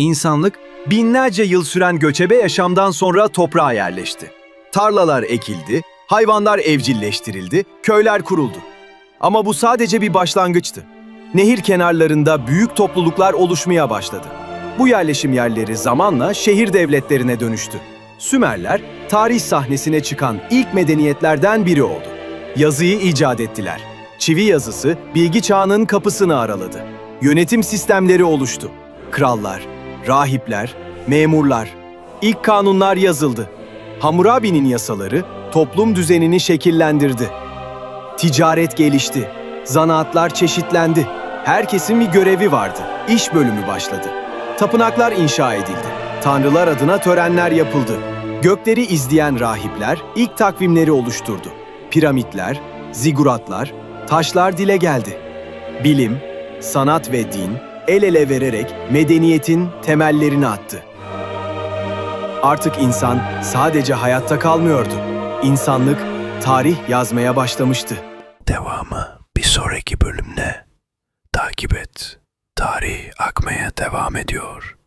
İnsanlık binlerce yıl süren göçebe yaşamdan sonra toprağa yerleşti. Tarlalar ekildi, hayvanlar evcilleştirildi, köyler kuruldu. Ama bu sadece bir başlangıçtı. Nehir kenarlarında büyük topluluklar oluşmaya başladı. Bu yerleşim yerleri zamanla şehir devletlerine dönüştü. Sümerler, tarih sahnesine çıkan ilk medeniyetlerden biri oldu. Yazıyı icat ettiler. Çivi yazısı bilgi çağının kapısını araladı. Yönetim sistemleri oluştu. Krallar, rahipler, memurlar, ilk kanunlar yazıldı. Hammurabi'nin yasaları toplum düzenini şekillendirdi. Ticaret gelişti. Zanaatlar çeşitlendi. Herkesin bir görevi vardı. İş bölümü başladı. Tapınaklar inşa edildi. Tanrılar adına törenler yapıldı. Gökleri izleyen rahipler ilk takvimleri oluşturdu. Piramitler, ziguratlar, taşlar dile geldi. Bilim, sanat ve din el ele vererek medeniyetin temellerini attı. Artık insan sadece hayatta kalmıyordu. İnsanlık tarih yazmaya başlamıştı. Devamı bir sonraki bölümde. Takip et. Tarih akmaya devam ediyor.